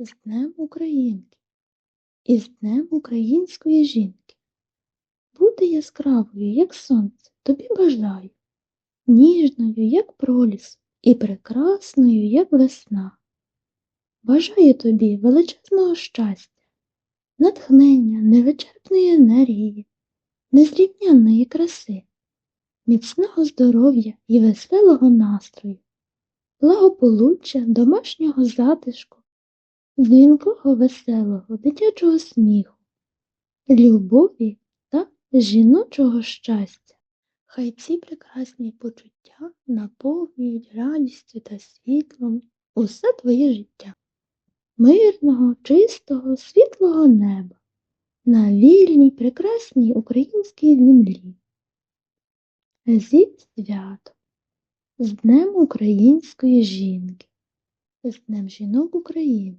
з Днем Українки і з Днем української жінки. Бути яскравою, як сонце, тобі бажаю, ніжною, як проліс, і прекрасною, як весна. Бажаю тобі величезного щастя, натхнення, невичерпної енергії, незрівнянної краси, міцного здоров'я і веселого настрою, благополуччя, домашнього затишку, дзвінкого веселого дитячого сміху, любові та жіночого щастя. Хай ці прекрасні почуття наповнюють радістю та світлом усе твоє життя. Мирного, чистого, світлого неба на вільній, прекрасній українській землі. Зі святом, з Днем української жінки, з Днем жінок України.